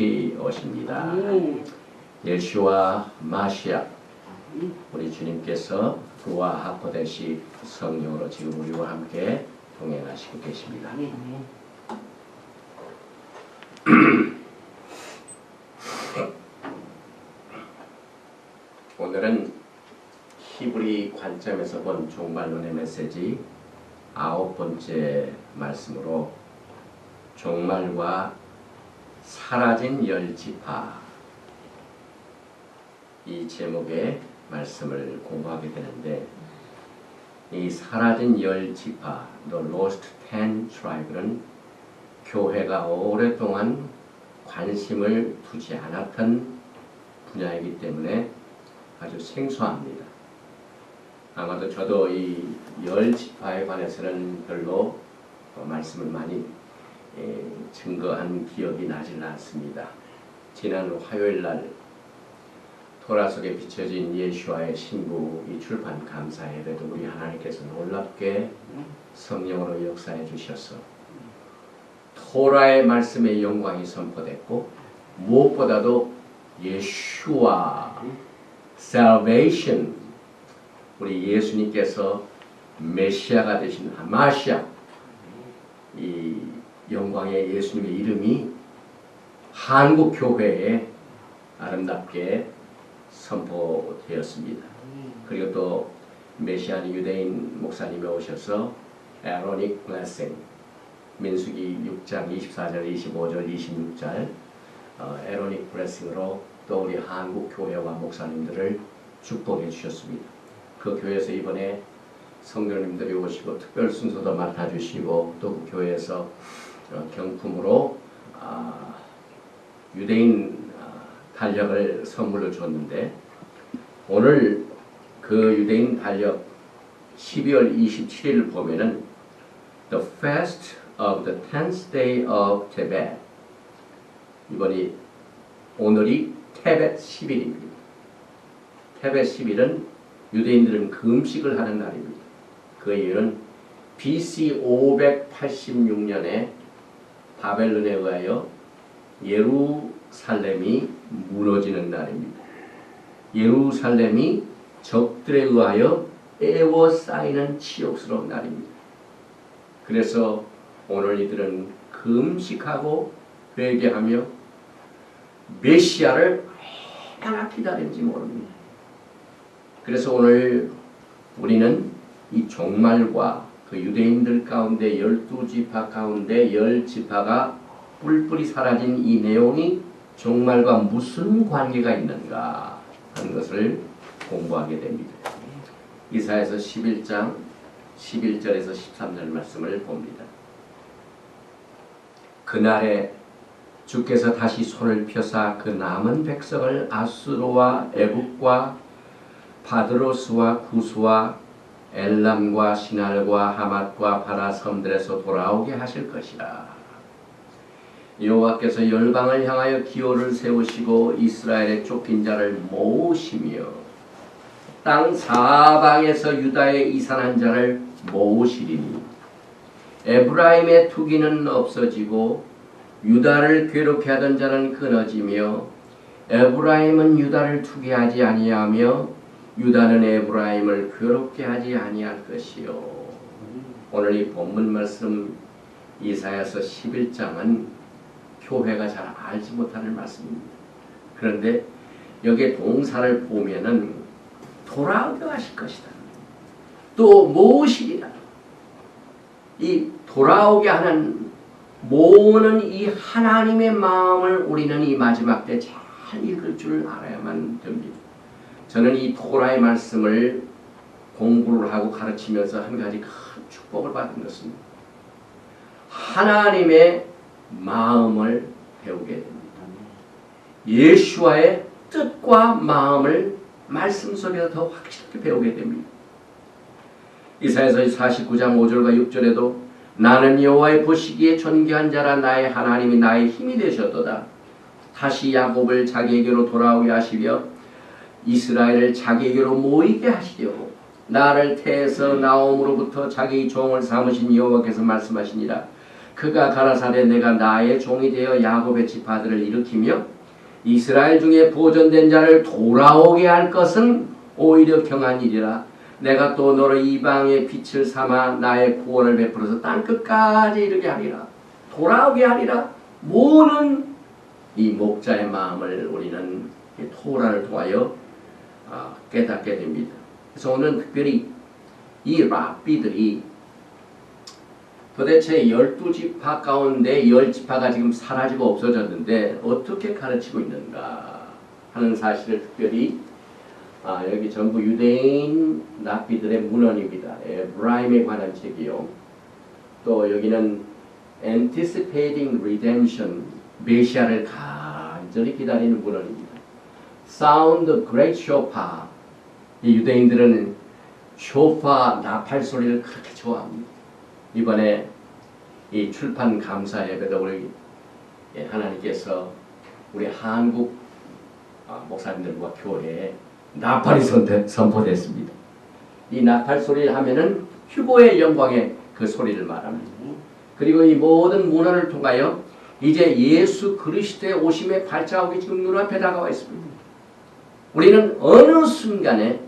깊이 오십니다. 아멘. 예수와 마시아 우리 주님께서 그와 하코데시 성령으로 지금 우리와 함께 동행하시고 계십니다. 오늘은 히브리 관점에서 본 종말론의 메시지 아홉 번째 말씀으로 종말과 사라진 열 지파 이 제목의 말씀을 공부하게 되는데 이 사라진 열 지파 The Lost Ten Tribe는 교회가 오랫동안 관심을 두지 않았던 분야이기 때문에 아주 생소합니다. 아마도 저도 이 열 지파에 관해서는 별로 어, 말씀을 많이 에, 증거한 기억이 나질 않습니다. 지난 화요일 날 토라 속에 비춰진 예수와의 신부 이 출판 감사 예배도 우리 하나님께서 놀랍게 성령으로 역사해 주셔서 토라의 말씀의 영광이 선포됐고 무엇보다도 예수와 salvation 우리 예수님께서 메시아가 되신 마시아 이 영광의 예수님의 이름이 한국 교회에 아름답게 선포되었습니다. 그리고 또 메시아니 유대인 목사님이 오셔서 에로닉 블레싱 민수기 6장 24절 25절 26절 어, 에로닉 블레싱으로 또 우리 한국 교회와 목사님들을 축복해 주셨습니다. 그 교회에서 이번에 성도님들이 오시고 특별 순서도 맡아주시고 또 그 교회에서 어, 경품으로 아, 유대인 아, 달력을 선물로 줬는데 오늘 그 유대인 달력 12월 27일 보면은 The Fast of the Tenth Day of Tebet 이번이 오늘이 테벳 10일입니다. 테벳 10일은 유대인들은 금식을 하는 날입니다. 그 이유는 BC 586년에 바벨론에 의하여 예루살렘이 무너지는 날입니다. 예루살렘이 적들에 의하여 에워싸이는 치욕스러운 날입니다. 그래서 오늘 이들은 금식하고 회개하며 메시아를 얼마나 기다린지 모릅니다. 그래서 오늘 우리는 이 종말과 그 유대인들 가운데 열두 지파 가운데 열 지파가 뿔뿔이 사라진 이 내용이 종말과 무슨 관계가 있는가 하는 것을 공부하게 됩니다. 이사에서 11장 11절에서 13절 말씀을 봅니다. 그날에 주께서 다시 손을 펴사 그 남은 백성을 아수르와 애국과 바드로스와 구스와 엘람과 시날과 하맛과 바라 섬들에서 돌아오게 하실 것이라. 여호와께서 열방을 향하여 기호를 세우시고 이스라엘의 쫓긴 자를 모으시며 땅 사방에서 유다에 이산한 자를 모으시리니 에브라임의 투기는 없어지고 유다를 괴롭게 하던 자는 끊어지며 에브라임은 유다를 투기하지 아니하며 유다는 에브라임을 괴롭게 하지 아니할 것이요. 오늘 이 본문 말씀 이사야서 11장은 교회가 잘 알지 못하는 말씀입니다. 그런데 여기에 동사를 보면은 돌아오게 하실 것이다. 또 모으시리라. 이 돌아오게 하는 모으는 이 하나님의 마음을 우리는 이 마지막 때 잘 읽을 줄 알아야만 됩니다. 저는 이 토라의 말씀을 공부를 하고 가르치면서 한 가지 큰 축복을 받은 것은 하나님의 마음을 배우게 됩니다. 예수와의 뜻과 마음을 말씀 속에서 더 확실하게 배우게 됩니다. 이사에서 49장 5절과 6절에도 나는 여호와의 보시기에 존귀한 자라 나의 하나님이 나의 힘이 되셨도다. 다시 야곱을 자기에게로 돌아오게 하시며 이스라엘을 자기에게로 모이게 하시려고 나를 태에서 나옴으로부터 자기 종을 삼으신 여호와께서 말씀하시니라. 그가 가라사대 내가 나의 종이 되어 야곱의 지파들을 일으키며 이스라엘 중에 보존된 자를 돌아오게 할 것은 오히려 경한 일이라. 내가 또 너를 이방의 빛을 삼아 나의 구원을 베풀어서 땅 끝까지 이르게 하리라. 돌아오게 하리라. 모든 이 목자의 마음을 우리는 이 토라를 통하여 아, 깨닫게 됩니다. 그래서 오늘 특별히 이 랍비들이 도대체 열두 지파 가운데 열 지파가 지금 사라지고 없어졌는데 어떻게 가르치고 있는가 하는 사실을 특별히 아, 여기 전부 유대인 랍비들의 문헌입니다. 에브라임에 관한 책이요. 또 여기는 Anticipating Redemption 메시아를 간절히 기다리는 문헌입니다. Sound Great Shofar 이 유대인들은 쇼파 나팔 소리를 그렇게 좋아합니다. 이번에 이 출판 감사 예배도 우리 예, 하나님께서 우리 한국 아, 목사님들과 교회에 나팔이 선포- 선포됐습니다. 이 나팔 소리를 하면은 휴고의 영광의 그 소리를 말합니다. 그리고 이 모든 문화를 통하여 이제 예수 그리스도의 오심의 발자국이 지금 눈앞에 다가와 있습니다. 우리는 어느 순간에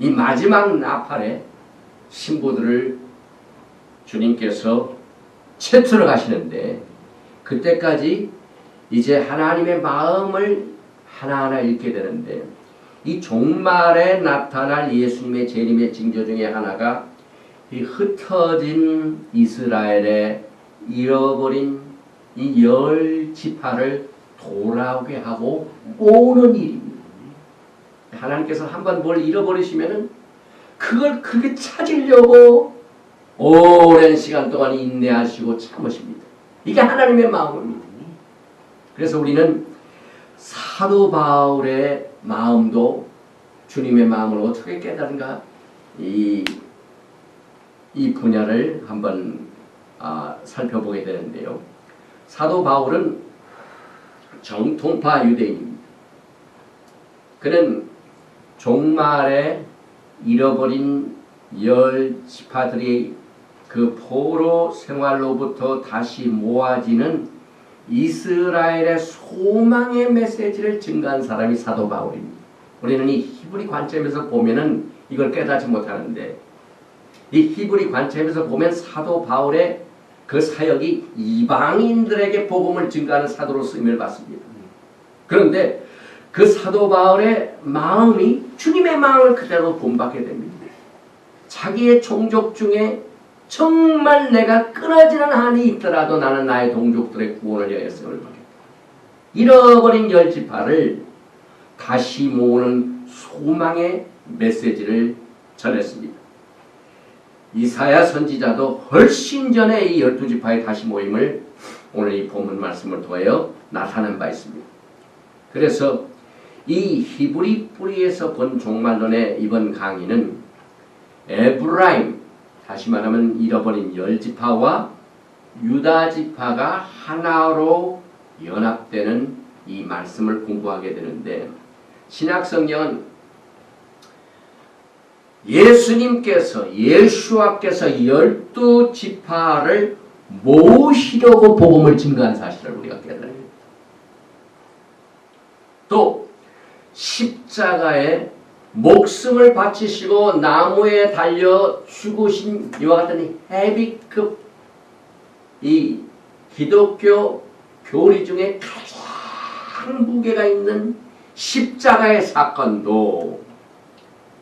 이 마지막 나팔에 신부들을 주님께서 채트러 가시는데 그때까지 이제 하나님의 마음을 하나하나 읽게 되는데 이 종말에 나타날 예수님의 재림의 징조 중에 하나가 이 흩어진 이스라엘의 잃어버린 이 열 지파를 돌아오게 하고 오는 일입니다. 하나님께서 한번 뭘 잃어버리시면은 그걸 그게 찾으려고 오랜 시간 동안 인내하시고 참으십니다. 이게 하나님의 마음입니다. 그래서 우리는 사도 바울의 마음도 주님의 마음을 어떻게 깨달은가 이, 이 분야를 한번 아, 살펴보게 되는데요. 사도 바울은 정통파 유대인입니다. 그는 종말에 잃어버린 열 지파들이 그 포로 생활로부터 다시 모아지는 이스라엘의 소망의 메시지를 증가한 사람이 사도 바울입니다. 우리는 이 히브리 관점에서 보면은 이걸 깨닫지 못하는데 이 히브리 관점에서 보면 사도 바울의 그 사역이 이방인들에게 복음을 증가하는 사도로 쓰임을 받습니다. 그런데 그 사도 바울의 마음이 주님의 마음을 그대로 본받게 됩니다. 자기의 종족 중에 정말 내가 끊어지는 한이 있더라도 나는 나의 동족들의 구원을 위하여서 받겠다. 잃어버린 열 지파를 다시 모으는 소망의 메시지를 전했습니다. 이사야 선지자도 훨씬 전에 이 열두 지파의 다시 모임을 오늘 이 본문 말씀을 통하여 나타낸 바 있습니다. 그래서 이 히브리 뿌리에서 본 종말론의 이번 강의는 에브라임 다시 말하면 잃어버린 열 지파와 유다 지파가 하나로 연합되는 이 말씀을 공부하게 되는데 신약 성경은 예수님께서 예수와께서 열두 지파를 모으시려고 복음을 증거한 사실을 우리가 깨달아요. 또 십자가에 목숨을 바치시고 나무에 달려 죽으신 이와 같은 헤비급 이 기독교 교리 중에 가장 무게가 있는 십자가의 사건도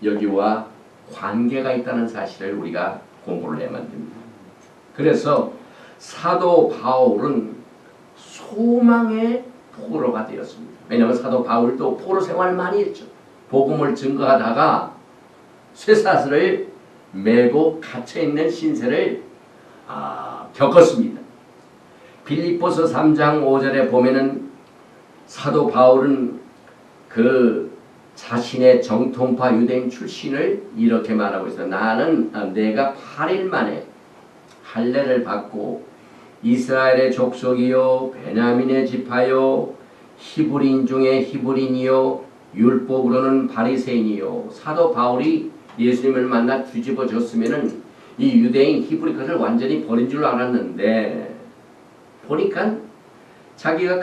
여기와 관계가 있다는 사실을 우리가 공부를 해야만 됩니다. 그래서 사도 바울은 소망의 포로가 되었습니다. 왜냐하면 사도 바울도 포로 생활을 많이 했죠. 복음을 증거하다가 쇠사슬을 메고 갇혀 있는 신세를 아, 겪었습니다. 빌립보서 3장 5절에 보면은 사도 바울은 그 자신의 정통파 유대인 출신을 이렇게 말하고 있어요. 나는 아, 내가 8일 만에 할례를 받고 이스라엘의 족속이요 베냐민의 지파요 히브리인 중에 히브리인이요 율법으로는 바리새인이요. 사도 바울이 예수님을 만나 뒤집어졌으면은 이 유대인 히브리 것을 완전히 버린 줄 알았는데 보니까 자기가